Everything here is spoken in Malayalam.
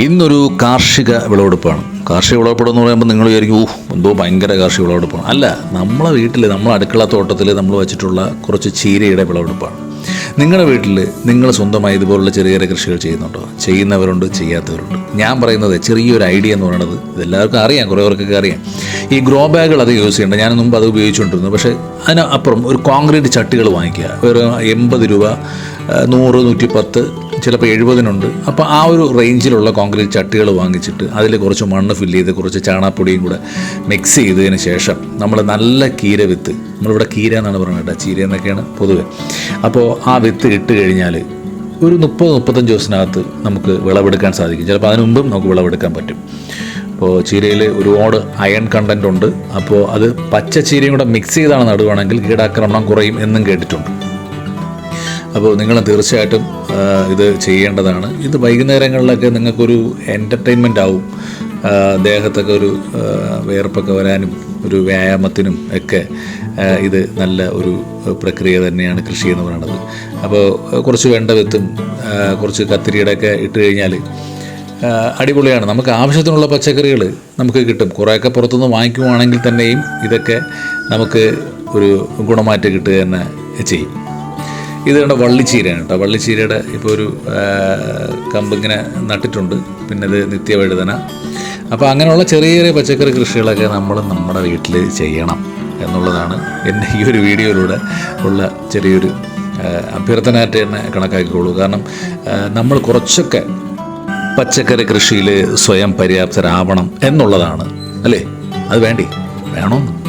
ഇന്നൊരു കാർഷിക വിളവെടുപ്പാണ്. കാർഷിക വിളവെടുപ്പ് എന്ന് പറയുമ്പോൾ നിങ്ങൾ വിചാരിക്കും ഊഹ് എന്തോ ഭയങ്കര കാർഷിക വിളവെടുപ്പാണ്. അല്ല നമ്മളെ വീട്ടിൽ നമ്മളെ അടുക്കള തോട്ടത്തിൽ നമ്മൾ വെച്ചിട്ടുള്ള കുറച്ച് ചീരയുടെ വിളവെടുപ്പാണ്. നിങ്ങളുടെ വീട്ടിൽ നിങ്ങൾ സ്വന്തമായി ഇതുപോലുള്ള ചെറിയ ചെറിയ കൃഷികൾ ചെയ്യുന്നുണ്ടോ? ചെയ്യുന്നവരുണ്ട് ചെയ്യാത്തവരുണ്ട്. ഞാൻ പറയുന്നത് ചെറിയൊരു ഐഡിയ എന്ന് പറയുന്നത് ഇതെല്ലാവർക്കും അറിയാം കുറേ പേർക്കൊക്കെ അറിയാം. ഈ ഗ്രോ ബാഗുകൾ അത് യൂസ് ചെയ്യേണ്ട. ഞാൻ മുമ്പ് അത് ഉപയോഗിച്ചുകൊണ്ടിരുന്നു. പക്ഷേ അതിനപ്പുറം ഒരു കോൺക്രീറ്റ് ചട്ടികൾ വാങ്ങിക്കുക. ഒരു എൺപത് രൂപ നൂറ് നൂറ്റി പത്ത് ചിലപ്പോൾ എഴുപതിനുണ്ട്. അപ്പോൾ ആ ഒരു റേഞ്ചിലുള്ള കോൺക്രീറ്റ് ചട്ടികൾ വാങ്ങിച്ചിട്ട് അതിൽ കുറച്ച് മണ്ണ് ഫില്ല് ചെയ്ത് കുറച്ച് ചാണാപ്പൊടിയും കൂടെ മിക്സ് ചെയ്തതിന് ശേഷം നമ്മൾ നല്ല കീര വിത്ത് നമ്മളിവിടെ കീര എന്നാണ് പറയുന്നത് കേട്ടോ. ചീര എന്നൊക്കെയാണ് പൊതുവെ. അപ്പോൾ ആ വിത്ത് ഇട്ട് കഴിഞ്ഞാൽ ഒരു മുപ്പത് മുപ്പത്തഞ്ച് ദിവസത്തിനകത്ത് നമുക്ക് വിളവെടുക്കാൻ സാധിക്കും. ചിലപ്പോൾ അതിന് മുമ്പും നമുക്ക് വിളവെടുക്കാൻ പറ്റും. അപ്പോൾ ചീരയിൽ ഒരുപാട് അയൺ കണ്ടന്റ് ഉണ്ട്. അപ്പോൾ അത് പച്ച ചീരയും കൂടെ മിക്സ് ചെയ്താണ് നടുവാണെങ്കിൽ കീടാക്രമണം കുറയും എന്നും കേട്ടിട്ടുണ്ട്. അപ്പോൾ നിങ്ങൾ തീർച്ചയായിട്ടും ഇത് ചെയ്യേണ്ടതാണ്. ഇത് വൈകുന്നേരങ്ങളിലൊക്കെ നിങ്ങൾക്കൊരു എന്റർടൈൻമെന്റ് ആവും. ദേഹത്തൊക്കെ ഒരു വേർപ്പൊക്കെ വരാനും ഒരു വ്യായാമത്തിനും ഒക്കെ ഇത് നല്ല ഒരു പ്രക്രിയ തന്നെയാണ് കൃഷി എന്ന് പറയുന്നത്. അപ്പോൾ കുറച്ച് വെണ്ട വെത്തും കുറച്ച് കത്തിരിയുടെ ഒക്കെ ഇട്ട് കഴിഞ്ഞാൽ അടിപൊളിയാണ്. നമുക്ക് ആവശ്യത്തിനുള്ള പച്ചക്കറികൾ നമുക്ക് കിട്ടും. കുറേയൊക്കെ പുറത്തുനിന്ന് വാങ്ങിക്കുവാണെങ്കിൽ തന്നെയും ഇതൊക്കെ നമുക്ക് ഒരു ഗുണമാറ്റം കിട്ടുക തന്നെ ചെയ്യും. ഇത് കണ്ട വള്ളിച്ചീരയാണ് കേട്ടോ. വള്ളിച്ചീരയുടെ ഇപ്പോൾ ഒരു കമ്പിങ്ങനെ നട്ടിട്ടുണ്ട്. പിന്നെ ഇത് നിത്യവഴുതന അപ്പോൾ അങ്ങനെയുള്ള ചെറിയ ചെറിയ പച്ചക്കറി കൃഷികളൊക്കെ നമ്മൾ നമ്മുടെ വീട്ടിൽ ചെയ്യണം എന്നുള്ളതാണ് എന്റെ ഈ ഒരു വീഡിയോയിലൂടെ ഉള്ള ചെറിയൊരു അഭ്യർത്ഥനയായിട്ട് തന്നെ കണക്കാക്കിക്കോളൂ. കാരണം നമ്മൾ കുറച്ചൊക്കെ പച്ചക്കറി കൃഷിയിൽ സ്വയം പര്യാപ്തരാവണം എന്നുള്ളതാണ്. അല്ലേ? അത് വേണ്ടി? വേണമെന്ന്